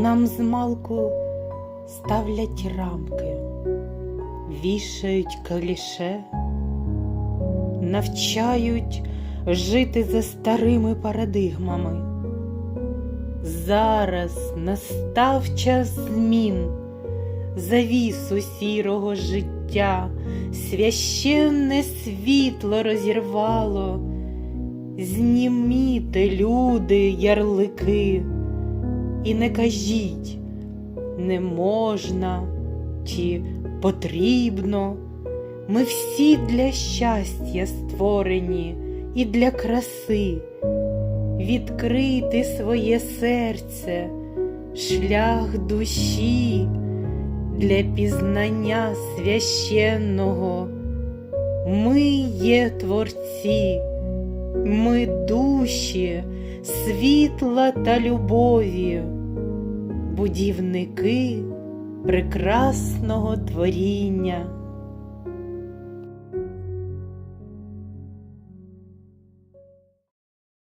нам змалку ставлять рамки, вішають каліше, навчають жити за старими парадигмами. Зараз настав час змін, завісу сірого життя, священне світло розірвало, зніміте, люди, ярлики, і не кажіть, не можна чи потрібно. Ми всі для щастя створені і для краси. Відкрити своє серце, шлях душі для пізнання священного. Ми є творці, ми душі, світла та любові, будівники прекрасного творіння.